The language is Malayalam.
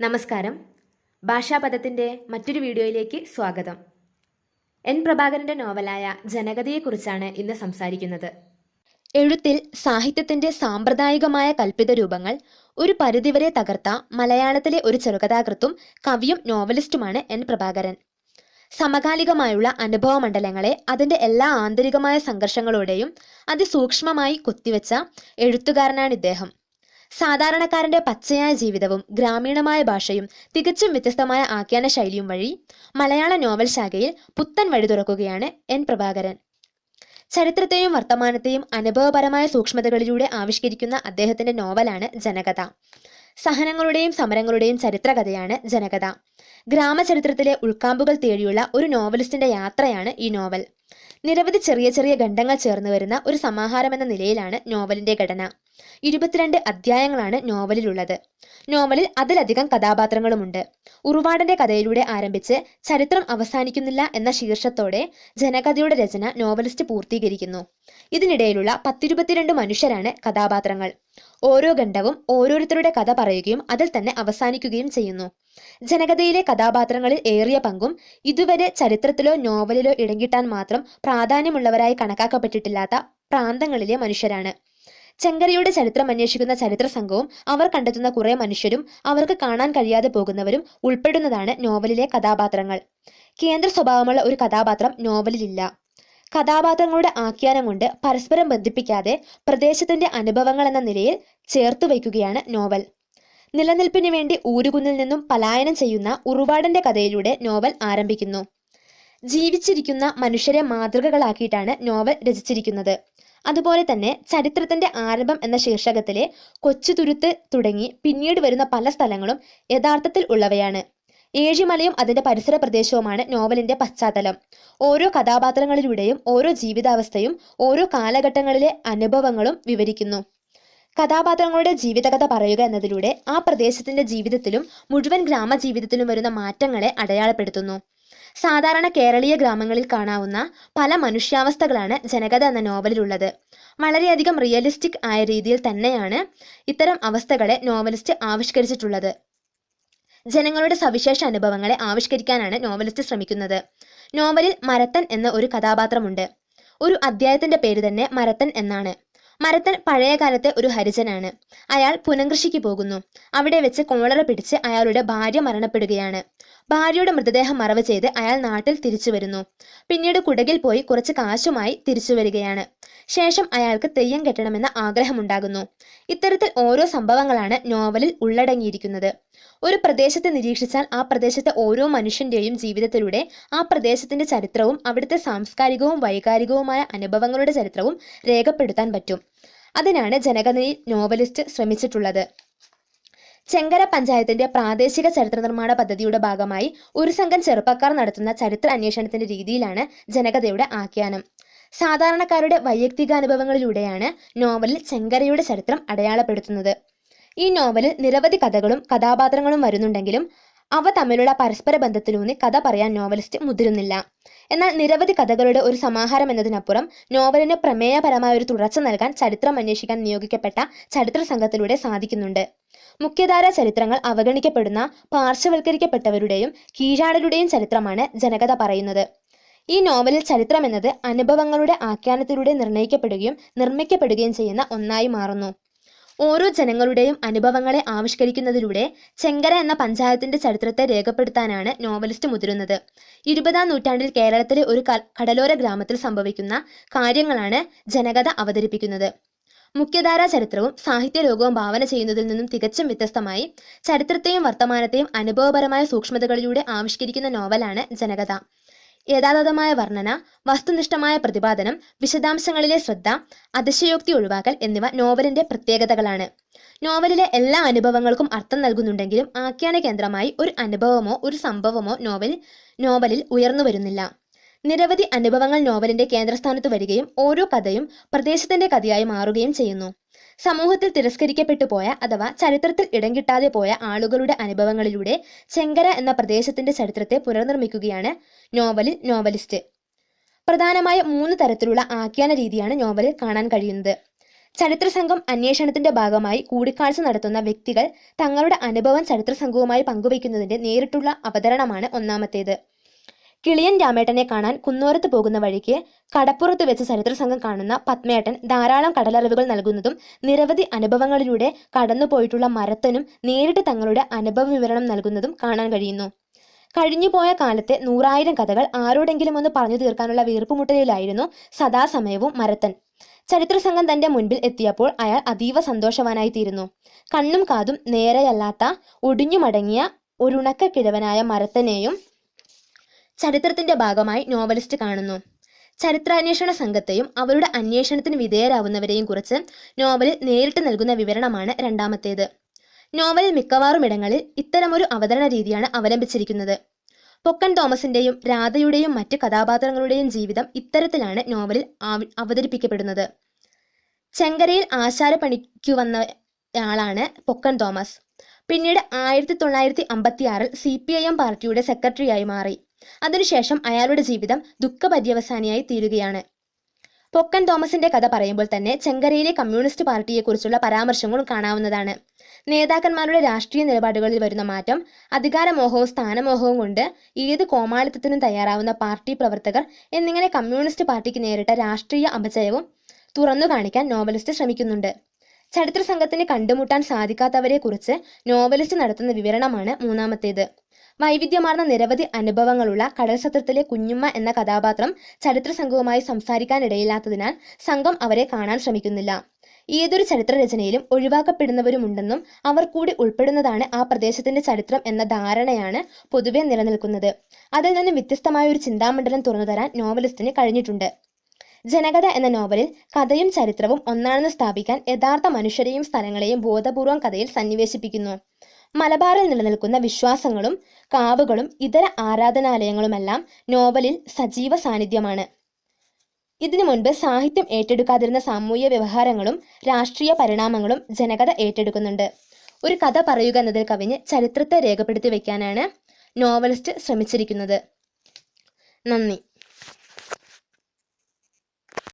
നമസ്കാരം. ഭാഷാപദത്തിന്റെ മറ്റൊരു വീഡിയോയിലേക്ക് സ്വാഗതം. എൻ പ്രഭാകരന്റെ നോവലായ ജനകതയെക്കുറിച്ചാണ് ഇന്ന് സംസാരിക്കുന്നത്. എഴുത്തിൽ സാഹിത്യത്തിന്റെ സാമ്പ്രദായികമായ കൽപ്പിത രൂപങ്ങൾ ഒരു പരിധിവരെ തകർത്ത മലയാളത്തിലെ ഒരു ചെറുകഥാകൃത്തും കവിയും നോവലിസ്റ്റുമാണ് എൻ പ്രഭാകരൻ. സമകാലികമായുള്ള അനുഭവ മണ്ഡലങ്ങളെ അതിന്റെ എല്ലാ ആന്തരികമായ സംഘർഷങ്ങളോടെയും അതിസൂക്ഷ്മമായി കൊത്തിവെച്ച എഴുത്തുകാരനാണ് ഇദ്ദേഹം സാധാരണക്കാരന്റെ പച്ചയായ ജീവിതവും ഗ്രാമീണമായ ഭാഷയും തികച്ചും വ്യത്യസ്തമായ ആഖ്യാന ശൈലിയും വഴി മലയാള നോവൽ ശാഖയിൽ പുത്തൻ വഴി തുറക്കുകയാണ് എൻ പ്രഭാകരൻ. ചരിത്രത്തെയും വർത്തമാനത്തെയും അനുഭവപരമായ സൂക്ഷ്മതകളിലൂടെ ആവിഷ്കരിക്കുന്ന അദ്ദേഹത്തിന്റെ നോവലാണ് ജനകഥ. സഹനങ്ങളുടെയും സമരങ്ങളുടെയും ചരിത്രകഥയാണ് ജനകഥ. ഗ്രാമചരിത്രത്തിലെ ഉൾക്കാമ്പുകൾ തേടിയുള്ള ഒരു നോവലിസ്റ്റിന്റെ യാത്രയാണ് ഈ നോവൽ. നിരവധി ചെറിയ ചെറിയ ഖണ്ഡങ്ങൾ ചേർന്ന് വരുന്ന ഒരു സമാഹാരം എന്ന നിലയിലാണ് നോവലിന്റെ ഘടന. ഇരുപത്തിരണ്ട് അധ്യായങ്ങളാണ് നോവലിലുള്ളത്. നോവലിൽ അതിലധികം കഥാപാത്രങ്ങളുമുണ്ട്. ഉറുവാടന്റെ കഥയിലൂടെ ആരംഭിച്ച് ചരിത്രം അവസാനിക്കുന്നില്ല എന്ന ശീർഷത്തോടെ ജനകഥയുടെ രചന നോവലിസ്റ്റ് പൂർത്തീകരിക്കുന്നു. ഇതിനിടയിലുള്ള പത്തിരുപത്തിരണ്ട് മനുഷ്യരാണ് കഥാപാത്രങ്ങൾ. ഓരോ ഖണ്ഡവും ഓരോരുത്തരുടെ കഥ പറയുകയും അതിൽ തന്നെ അവസാനിക്കുകയും ചെയ്യുന്നു. ജനകഥയിലെ കഥാപാത്രങ്ങളിൽ ഏറിയ പങ്കും ഇതുവരെ ചരിത്രത്തിലോ നോവലിലോ ഇടങ്കിട്ടാൻ മാത്രം പ്രാധാന്യമുള്ളവരായി കണക്കാക്കപ്പെട്ടിട്ടില്ലാത്ത പ്രാന്തങ്ങളിലെ മനുഷ്യരാണ്. ചെങ്കരയുടെ ചരിത്രം അന്വേഷിക്കുന്ന ചരിത്ര സംഘവും അവർ കണ്ടെത്തുന്ന കുറെ മനുഷ്യരും അവർക്ക് കാണാൻ കഴിയാതെ പോകുന്നവരും ഉൾപ്പെടുന്നതാണ് നോവലിലെ കഥാപാത്രങ്ങൾ. കേന്ദ്ര സ്വഭാവമുള്ള ഒരു കഥാപാത്രം നോവലിലില്ല. കഥാപാത്രങ്ങളുടെ ആഖ്യാനം കൊണ്ട് പരസ്പരം ബന്ധിപ്പിക്കാതെ പ്രദേശത്തിന്റെ അനുഭവങ്ങൾ എന്ന നിലയിൽ ചേർത്തു വയ്ക്കുകയാണ് നോവൽ. നിലനിൽപ്പിന് വേണ്ടി ഊരുകുന്നിൽ നിന്നും പലായനം ചെയ്യുന്ന ഉറുവാടന്റെ കഥയിലൂടെ നോവൽ ആരംഭിക്കുന്നു. ജീവിച്ചിരിക്കുന്ന മനുഷ്യരെ മാതൃകകളാക്കിയിട്ടാണ് നോവൽ രചിച്ചിരിക്കുന്നത്. അതുപോലെ തന്നെ ചരിത്രത്തിന്റെ ആരംഭം എന്ന ശീർഷകത്തിലെ കൊച്ചുതുരുത്ത് തുടങ്ങി പിന്നീട് വരുന്ന പല സ്ഥലങ്ങളും യഥാർത്ഥത്തിൽ ഉള്ളവയാണ്. ഏഴിമലയും അതിന്റെ പരിസര പ്രദേശവുമാണ് നോവലിന്റെ പശ്ചാത്തലം. ഓരോ കഥാപാത്രങ്ങളിലൂടെയും ഓരോ ജീവിതാവസ്ഥയും ഓരോ കാലഘട്ടങ്ങളിലെ അനുഭവങ്ങളും വിവരിക്കുന്നു. കഥാപാത്രങ്ങളുടെ ജീവിതകഥ പറയുക എന്നതിലൂടെ ആ പ്രദേശത്തിന്റെ ജീവിതത്തിലും മുഴുവൻ ഗ്രാമജീവിതത്തിലും വരുന്ന മാറ്റങ്ങളെ അടയാളപ്പെടുത്തുന്നു. സാധാരണ കേരളീയ ഗ്രാമങ്ങളിൽ കാണാവുന്ന പല മനുഷ്യാവസ്ഥകളാണ് ജനകഥ എന്ന നോവലിലുള്ളത്. വളരെയധികം റിയലിസ്റ്റിക് ആയ രീതിയിൽ തന്നെയാണ് ഇത്തരം അവസ്ഥകളെ നോവലിസ്റ്റ് ആവിഷ്കരിച്ചിട്ടുള്ളത്. ജനങ്ങളുടെ സവിശേഷ അനുഭവങ്ങളെ ആവിഷ്കരിക്കാനാണ് നോവലിസ്റ്റ് ശ്രമിക്കുന്നത്. നോവലിൽ മരത്തൻ എന്ന ഒരു കഥാപാത്രമുണ്ട്. ഒരു അദ്ധ്യായത്തിന്റെ പേര് തന്നെ മരത്തൻ എന്നാണ്. മരത്തൻ പഴയകാലത്തെ ഒരു ഹരിജനാണ്. അയാൾ പുനംകൃഷിക്ക് പോകുന്നു. അവിടെ വെച്ച് കോളറ പിടിച്ച് അയാളുടെ ഭാര്യ മരണപ്പെടുകയാണ്. ഭാര്യയുടെ മൃതദേഹം മറവ് ചെയ്ത് അയാൾ നാട്ടിൽ തിരിച്ചു വരുന്നു. പിന്നീട് കുടകിൽ പോയി കുറച്ച് കാശുമായി തിരിച്ചു വരികയാണ്. ശേഷം അയാൾക്ക് തെയ്യം കെട്ടണമെന്ന ആഗ്രഹമുണ്ടാകുന്നു. ഇത്തരത്തിൽ ഓരോ സംഭവങ്ങളാണ് നോവലിൽ ഉള്ളടങ്ങിയിരിക്കുന്നത്. ഒരു പ്രദേശത്തെ നിരീക്ഷിച്ചാൽ ആ പ്രദേശത്തെ ഓരോ മനുഷ്യന്റെയും ജീവിതത്തിലൂടെ ആ പ്രദേശത്തിന്റെ ചരിത്രവും അവിടുത്തെ സാംസ്കാരികവും വൈകാരികവുമായ അനുഭവങ്ങളുടെ ചരിത്രവും രേഖപ്പെടുത്താൻ പറ്റും. അതിനാണ് ജനകഥയിൽ നോവലിസ്റ്റ് ശ്രമിച്ചിട്ടുള്ളത്. ചെങ്കര പഞ്ചായത്തിന്റെ പ്രാദേശിക ചരിത്ര നിർമ്മാണ പദ്ധതിയുടെ ഭാഗമായി ഒരു സംഘം ചെറുപ്പക്കാർ നടത്തുന്ന ചരിത്ര അന്വേഷണത്തിന്റെ രീതിയിലാണ് ജനകഥയുടെ ആഖ്യാനം. സാധാരണക്കാരുടെ വൈയക്തികാനുഭവങ്ങളിലൂടെയാണ് നോവലിൽ ചെങ്കരയുടെ ചരിത്രം അടയാളപ്പെടുത്തുന്നത്. ഈ നോവലിൽ നിരവധി കഥകളും കഥാപാത്രങ്ങളും വരുന്നുണ്ടെങ്കിലും അവ തമ്മിലുള്ള പരസ്പര ബന്ധത്തിലൂന്നി കഥ പറയാൻ നോവലിസ്റ്റ് മുതിരുന്നില്ല. എന്നാൽ നിരവധി കഥകളുടെ ഒരു സമാഹാരം എന്നതിനപ്പുറം നോവലിന് പ്രമേയപരമായ ഒരു തുടർച്ച നൽകാൻ ചരിത്രം അന്വേഷിക്കാൻ നിയോഗിക്കപ്പെട്ട ചരിത്ര സംഘത്തിലൂടെ സാധിക്കുന്നുണ്ട്. മുഖ്യധാര ചരിത്രങ്ങൾ അവഗണിക്കപ്പെടുന്ന പാർശ്വവൽക്കരിക്കപ്പെട്ടവരുടെയും കീഴാടലുടെയും ചരിത്രമാണ് ജനകഥ പറയുന്നത്. ഈ നോവലിൽ ചരിത്രം എന്നത് അനുഭവങ്ങളുടെ ആഖ്യാനത്തിലൂടെ നിർണയിക്കപ്പെടുകയും നിർമ്മിക്കപ്പെടുകയും ചെയ്യുന്ന ഒന്നായി മാറുന്നു. ഓരോ ജനങ്ങളുടെയും അനുഭവങ്ങളെ ആവിഷ്കരിക്കുന്നതിലൂടെ ചെങ്കര എന്ന പഞ്ചായത്തിന്റെ ചരിത്രത്തെ രേഖപ്പെടുത്താനാണ് നോവലിസ്റ്റ് മുതിരുന്നത്. ഇരുപതാം നൂറ്റാണ്ടിൽ കേരളത്തിലെ ഒരു കടലോര ഗ്രാമത്തിൽ സംഭവിക്കുന്ന കാര്യങ്ങളാണ് ജനകഥ അവതരിപ്പിക്കുന്നത്. മുഖ്യധാരാ ചരിത്രവും സാഹിത്യ ലോകവും ഭാവന ചെയ്യുന്നതിൽ നിന്നും തികച്ചും വ്യത്യസ്തമായി ചരിത്രത്തെയും വർത്തമാനത്തെയും അനുഭവപരമായ സൂക്ഷ്മതകളിലൂടെ ആവിഷ്കരിക്കുന്ന നോവലാണ് ജനകഥ. യഥാതഥമായ വർണന വസ്തുനിഷ്ഠമായ പ്രതിപാദനം വിശദാംശങ്ങളിലെ ശ്രദ്ധ അതിശയോക്തി ഒഴിവാക്കൽ എന്നിവ നോവലിന്റെ പ്രത്യേകതകളാണ്. നോവലിലെ എല്ലാ അനുഭവങ്ങൾക്കും അർത്ഥം നൽകുന്നുണ്ടെങ്കിലും ആഖ്യാന കേന്ദ്രമായി ഒരു അനുഭവമോ ഒരു സംഭവമോ നോവൽ നോവലിൽ ഉയർന്നു വരുന്നില്ല. നിരവധി അനുഭവങ്ങൾ നോവലിന്റെ കേന്ദ്രസ്ഥാനത്ത് വരികയും ഓരോ കഥയും പ്രദേശത്തിന്റെ കഥയായി മാറുകയും ചെയ്യുന്നു. സമൂഹത്തിൽ തിരസ്കരിക്കപ്പെട്ടു പോയ അഥവാ ചരിത്രത്തിൽ ഇടം കിട്ടാതെ പോയ ആളുകളുടെ അനുഭവങ്ങളിലൂടെ ചെങ്കര എന്ന പ്രദേശത്തിന്റെ ചരിത്രത്തെ പുനർനിർമ്മിക്കുകയാണ് നോവലിൽ നോവലിസ്റ്റ്. പ്രധാനമായ മൂന്ന് തരത്തിലുള്ള ആഖ്യാന രീതിയാണ് നോവലിൽ കാണാൻ കഴിയുന്നത്. ചരിത്ര സംഘം അന്വേഷണത്തിന്റെ ഭാഗമായി കൂടിക്കാഴ്ച നടത്തുന്ന വ്യക്തികൾ തങ്ങളുടെ അനുഭവം ചരിത്ര സംഘവുമായി പങ്കുവയ്ക്കുന്നതിന്റെ നേരിട്ടുള്ള അവതരണമാണ് ഒന്നാമത്തേത്. കിളിയൻ രാമേട്ടനെ കാണാൻ കുന്നോരത്ത് പോകുന്ന വഴിക്ക് കടപ്പുറത്ത് വെച്ച് ചരിത്ര സംഘം കാണുന്ന പത്മേട്ടൻ ധാരാളം കടലറിവുകൾ നൽകുന്നതും നിരവധി അനുഭവങ്ങളിലൂടെ കടന്നുപോയിട്ടുള്ള മരത്തനും നേരിട്ട് തങ്ങളുടെ അനുഭവ വിവരണം നൽകുന്നതും കാണാൻ കഴിയുന്നു. കഴിഞ്ഞുപോയ കാലത്തെ നൂറായിരം കഥകൾ ആരോടെങ്കിലും ഒന്ന് പറഞ്ഞു തീർക്കാനുള്ള വീർപ്പുമുട്ടലിലായിരുന്നു സദാസമയവും മരത്തൻ. ചരിത്ര സംഘം തന്റെ മുൻപിൽ എത്തിയപ്പോൾ അയാൾ അതീവ സന്തോഷവാനായി തീരുന്നു കണ്ണും കാതും നേരെയല്ലാത്ത ഒടിഞ്ഞുമടങ്ങിയ ഒരുണക്ക കിഴവനായ മരത്തനെയും ചരിത്രത്തിന്റെ ഭാഗമായി നോവലിസ്റ്റ് കാണുന്നു. ചരിത്രാന്വേഷണ സംഘത്തെയും അവരുടെ അന്വേഷണത്തിന് വിധേയരാവുന്നവരെയും കുറിച്ച് നോവലിൽ നേരിട്ട് നൽകുന്ന വിവരണമാണ് രണ്ടാമത്തേത്. നോവലിൽ മിക്കവാറും ഇടങ്ങളിൽ ഇത്തരമൊരു അവതരണ രീതിയാണ് അവലംബിച്ചിരിക്കുന്നത്. പൊക്കൻ തോമസിന്റെയും രാധയുടെയും മറ്റ് കഥാപാത്രങ്ങളുടെയും ജീവിതം ഇത്തരത്തിലാണ് നോവലിൽ അവതരിപ്പിക്കപ്പെടുന്നത്. ചെങ്കരയിൽ ആശാരപ്പണിക്കു ആളാണ് പൊക്കൻ തോമസ്. പിന്നീട് ആയിരത്തി തൊള്ളായിരത്തി അമ്പത്തി ആറിൽ സി പി ഐ എം പാർട്ടിയുടെ സെക്രട്ടറിയായി മാറി. അതിനുശേഷം അയാളുടെ ജീവിതം ദുഃഖപര്യവസാനിയായി തീരുകയാണ്. പൊക്കൻ തോമസിന്റെ കഥ പറയുമ്പോൾ തന്നെ ചെങ്കരയിലെ കമ്മ്യൂണിസ്റ്റ് പാർട്ടിയെക്കുറിച്ചുള്ള പരാമർശങ്ങളും കാണാവുന്നതാണ്. നേതാക്കന്മാരുടെ രാഷ്ട്രീയ നിലപാടുകളിൽ വരുന്ന മാറ്റം അധികാരമോഹവും സ്ഥാനമോഹവും കൊണ്ട് ഏത് കോമാളിത്തത്തിനും തയ്യാറാവുന്ന പാർട്ടി പ്രവർത്തകർ എന്നിങ്ങനെ കമ്മ്യൂണിസ്റ്റ് പാർട്ടിക്ക് നേരിട്ട രാഷ്ട്രീയ അപചയവും തുറന്നു കാണിക്കാൻ നോവലിസ്റ്റ് ശ്രമിക്കുന്നുണ്ട്. ചരിത്ര സംഘത്തിന് കണ്ടുമുട്ടാൻ സാധിക്കാത്തവരെക്കുറിച്ച് നോവലിസ്റ്റ് നടത്തുന്ന വിവരണമാണ് മൂന്നാമത്തേത്. വൈവിധ്യമാർന്ന നിരവധി അനുഭവങ്ങളുള്ള കടൽസത്രത്തിലെ കുഞ്ഞുമ്മ എന്ന കഥാപാത്രം ചരിത്ര സംഘവുമായി സംസാരിക്കാനിടയില്ലാത്തതിനാൽ സംഘം അവരെ കാണാൻ ശ്രമിക്കുന്നില്ല. ഏതൊരു ചരിത്ര രചനയിലും ഒഴിവാക്കപ്പെടുന്നവരുമുണ്ടെന്നും അവർ കൂടി ഉൾപ്പെടുന്നതാണ് ആ പ്രദേശത്തിന്റെ ചരിത്രം എന്ന ധാരണയാണ് പൊതുവെ നിലനിൽക്കുന്നത്. അതിൽ നിന്ന് വ്യത്യസ്തമായ ഒരു ചിന്താമണ്ഡലം തുറന്നുതരാൻ നോവലിസ്റ്റിന് കഴിഞ്ഞിട്ടുണ്ട്. ജനകഥ എന്ന നോവലിൽ കഥയും ചരിത്രവും ഒന്നാണെന്ന് സ്ഥാപിക്കാൻ യഥാർത്ഥ മനുഷ്യരെയും സ്ഥലങ്ങളെയും ബോധപൂർവം കഥയിൽ സന്നിവേശിപ്പിക്കുന്നു. മലബാറിൽ നിലനിൽക്കുന്ന വിശ്വാസങ്ങളും കാവുകളും ഇതര ആരാധനാലയങ്ങളുമെല്ലാം നോവലിൽ സജീവ സാന്നിധ്യമാണ്. ഇതിനു മുൻപ് സാഹിത്യം ഏറ്റെടുക്കാതിരുന്ന സാമൂഹ്യ വ്യവഹാരങ്ങളും രാഷ്ട്രീയ പരിണാമങ്ങളും ജനകഥ ഏറ്റെടുക്കുന്നുണ്ട്. ഒരു കഥ പറയുക എന്നതിൽ കവിഞ്ഞ് ചരിത്രത്തെ രേഖപ്പെടുത്തി വയ്ക്കാനാണ് നോവലിസ്റ്റ് ശ്രമിച്ചിരിക്കുന്നത്. നന്ദി.